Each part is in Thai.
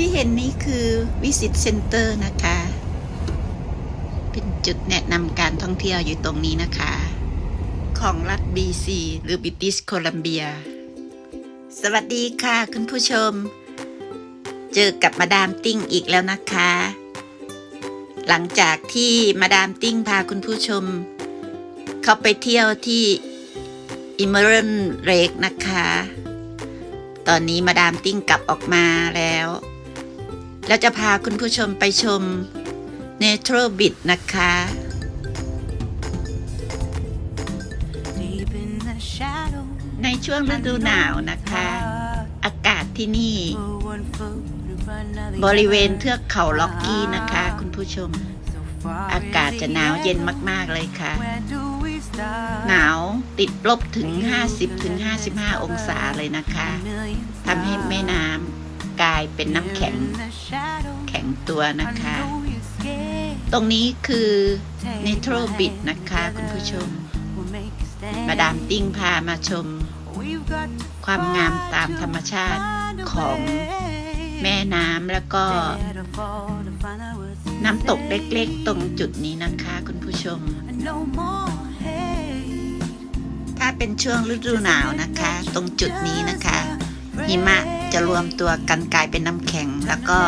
ที่เห็นนี้คือ Visit Center นะคะ เป็นจุดแนะนำการท่องเที่ยวอยู่ตรงนี้นะคะ ของรัฐ BC หรือ British Columbia สวัสดีค่ะคุณผู้ชม เจอกับมาดามติ้งอีกแล้วนะคะ หลังจากที่มาดามติ้งพาคุณผู้ชม เข้าไปเที่ยวที่ i m m e r a n Lake นะคะ ตอนนี้มาดามติ้งกลับออกมาแล้ว แล้วจะพาคุณผู้ชมไปชม n a t u r a l Bit นะคะ ในช่วงฤดูหนาวนะคะ อากาศที่นี่ บริเวณเทือกเขาล็อกกี้นะคะ คุณผู้ชม อากาศจะหนาวเย็นมาก ๆ เลยค่ะ หนาวติดลบถึง 50-55 องศาเลยนะคะทำให้แม่น้ำ กลายเป็นน้ำแข็ง แข็งตัวนะคะ ตรงนี้คือ n a t u r a l Bit นะคะคุณผู้ชม มาดามติ้งพามาชม ความงามตามธรรมชาติของแม่น้ำแล้วก็ น้ำตกเล็กๆ ตรงจุดนี้นะคะคุณผู้ชม ถ้าเป็นช่วงฤดูหนาวนะคะ ตรงจุดนี้นะคะหิมะ จะรวมตัวกันกลายเป็นน้ำแข็ง แล้วก็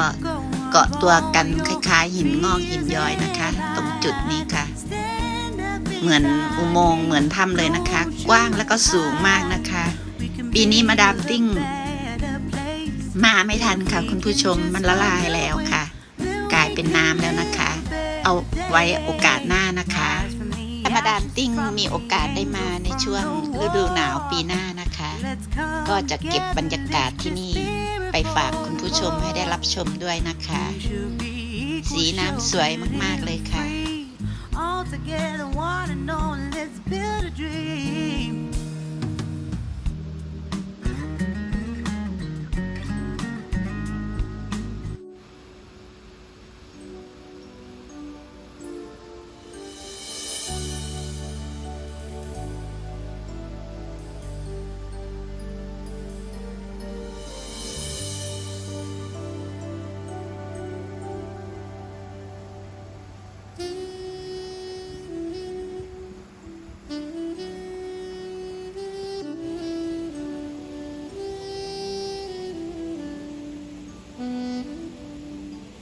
เกาะตัวกันคล้ายๆ หินงอกหินย้อยนะคะ ตรงจุดนี้ค่ะ เหมือนอุโมงค์เหมือนถ้ำเลยนะคะ กว้างแล้วก็สูงมากนะคะ ปีนี้มาดามติ้ง มาไม่ทันค่ะคุณผู้ชมมันละลายแล้วค่ะ กลายเป็นน้ำแล้วนะคะ เอาไว้โอกาสหน้านะคะ มาดามติ้งมีโอกาสได้มาในช่วงฤดูหนาวปีหน้านะคะ ก็จะเก็บบรรยากาศที่นี่ไปฝากคุณผู้ชมให้ได้รับชมด้วยนะคะ สีน้ำสวยมาก ๆ เลยค่ะ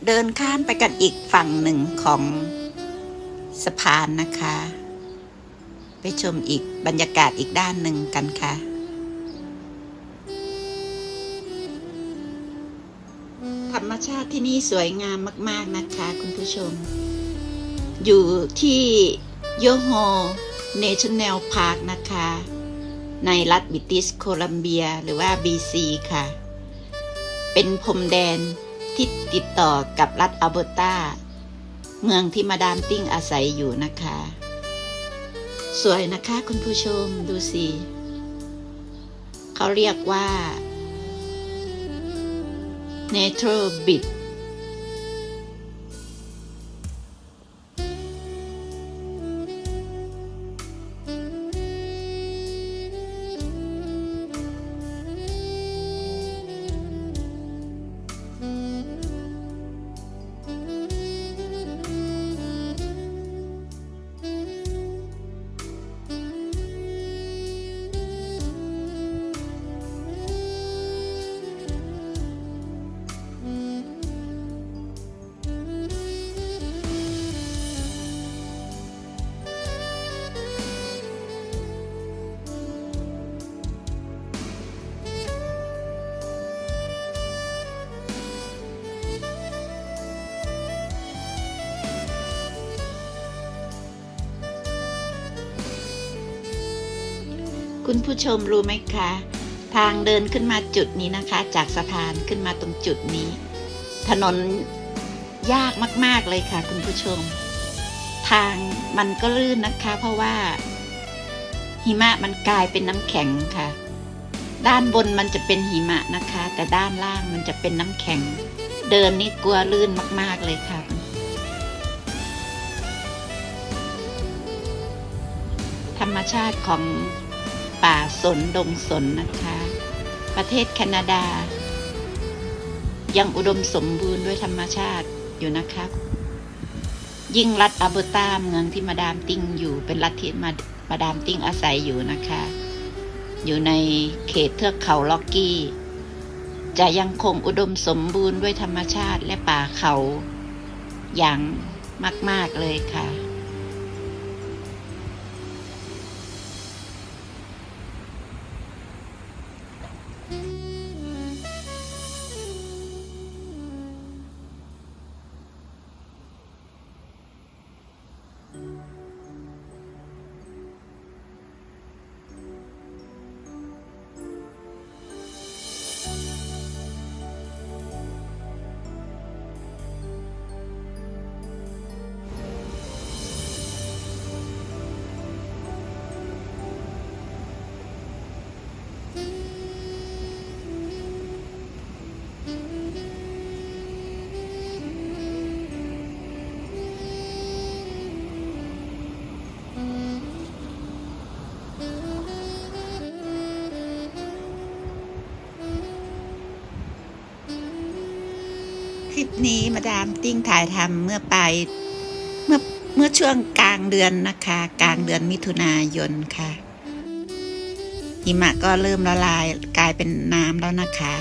เดินข้ามไปกันอีกฝั่งหนึ่งของสะพานนะคะ ไปชมอีกบรรยากาศอีกด้านหนึ่งกันค่ะธรรมชาติที่นี่สวยงามมาก ๆนะคะ คุณผู้ชม อยู่ที่โยโฮเนชั่นแนลพาร์คนะคะ ในรัฐบิติชโคลัมเบียหรือว่า BC ค่ะ เป็นพรมแดน ที่ติดต่อกับรัฐอัลเบอร์ตา เมืองที่มาดามติ้งอาศัยอยู่นะคะ สวยนะคะคุณผู้ชมดูสิ เขาเรียกว่า Natural Bit คุณผู้ชมรู้ไหมคะ ทางเดินขึ้นมาจุดนี้นะคะ จากสะพานขึ้นมาตรงจุดนี้ ถนนยากมาก ๆ เลยค่ะ คุณผู้ชม ทางมันก็ลื่นนะคะ เพราะว่า หิมะมันกลายเป็นน้ำแข็งค่ะ ด้านบนมันจะเป็นหิมะนะคะ แต่ด้านล่างมันจะเป็นน้ำแข็ง เดินนี่กลัวลื่นมาก ๆเลยค่ะธรรมชาติของ ป่าสนดงสนนะคะ ประเทศแคนาดา ยังอุดมสมบูรณ์ด้วยธรรมชาติอยู่นะคะ ยิ่งรัฐอัลเบอร์ตาเมืองที่มาดามติ้งอยู่เป็นรัฐที่มามาดามติ้งอาศัยอยู่นะคะ อยู่ในเขตเทือกเขาล็อกกี้ จะยังคงอุดมสมบูรณ์ด้วยธรรมชาติและป่าเขาอย่างมาก ๆ เลยค่ะ ปนี้มาดามติ้งถ่ายทำเมื่อปลายเมื่อเมื่อช่วงกลางเดือนนะคะ กลางเดือนมิถุนายนค่ะหิมะก็เริ่มละลายกลายเป็นน้ำแล้วนะคะ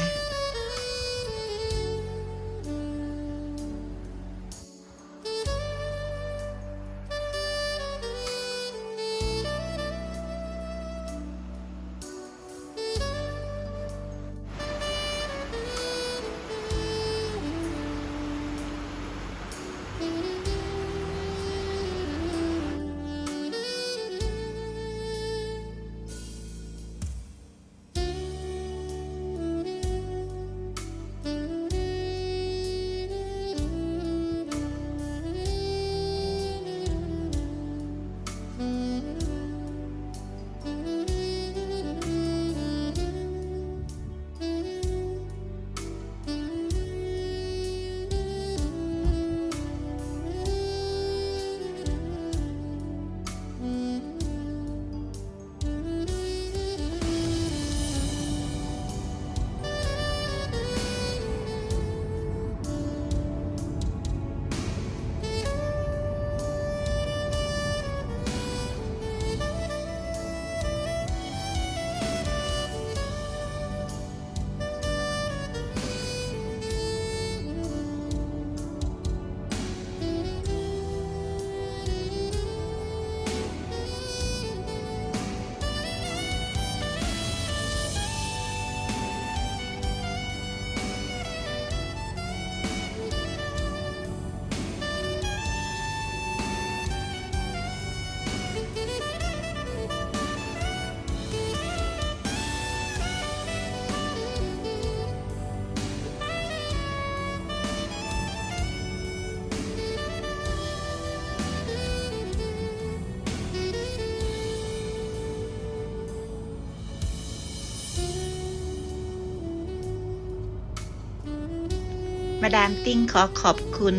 มาดามติ้งขอขอบคุณ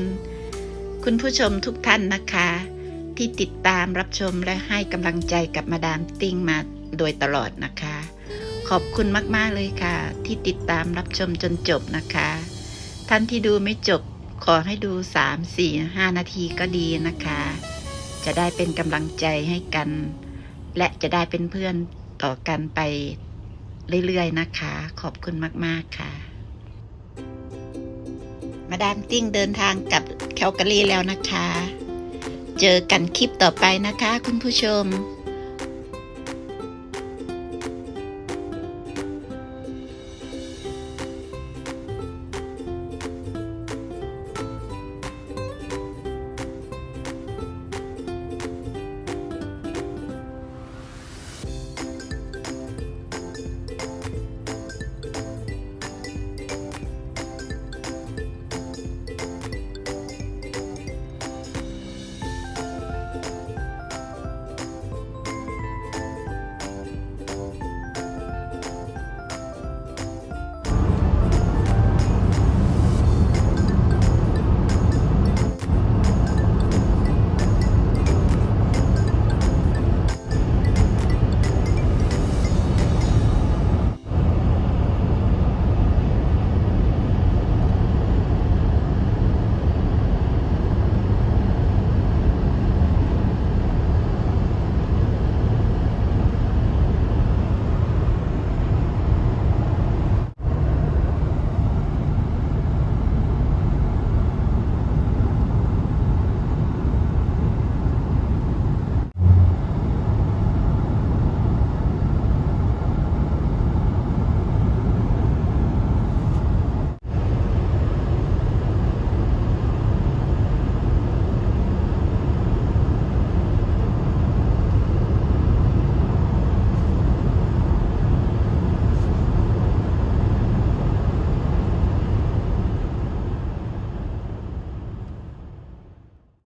คุณผู้ชมทุกท่านนะคะ ที่ติดตามรับชมและให้กำลังใจกับมาดามติ้งมาโดยตลอดนะคะ ขอบคุณมากๆเลยค่ะ ที่ติดตามรับชมจนจบนะคะ ท่านที่ดูไม่จบขอให้ดู 3 4 5 นาทีก็ดีนะคะ จะได้เป็นกำลังใจให้กัน และจะได้เป็นเพื่อนต่อกันไปเรื่อยๆนะคะ ขอบคุณมากๆค่ะ มาดามติ้งเดินทางกับแคลการีแล้วนะคะ เจอกันคลิปต่อไปนะคะคุณผู้ชม